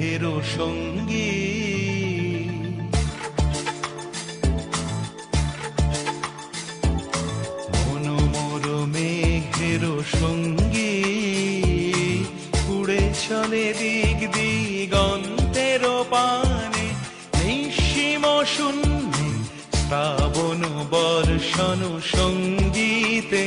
দুঃখেরও সঙ্গী। মনোমর মেঘেরও সঙ্গী। উড়ে চলে দিক দিগন্তের পানে। নিঃসীম শূন্য শ্রাবণ বর্ষণ সঙ্গীতে।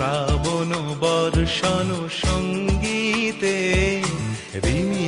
শ্রাবণ বর্ষণ সঙ্গীতে রিমি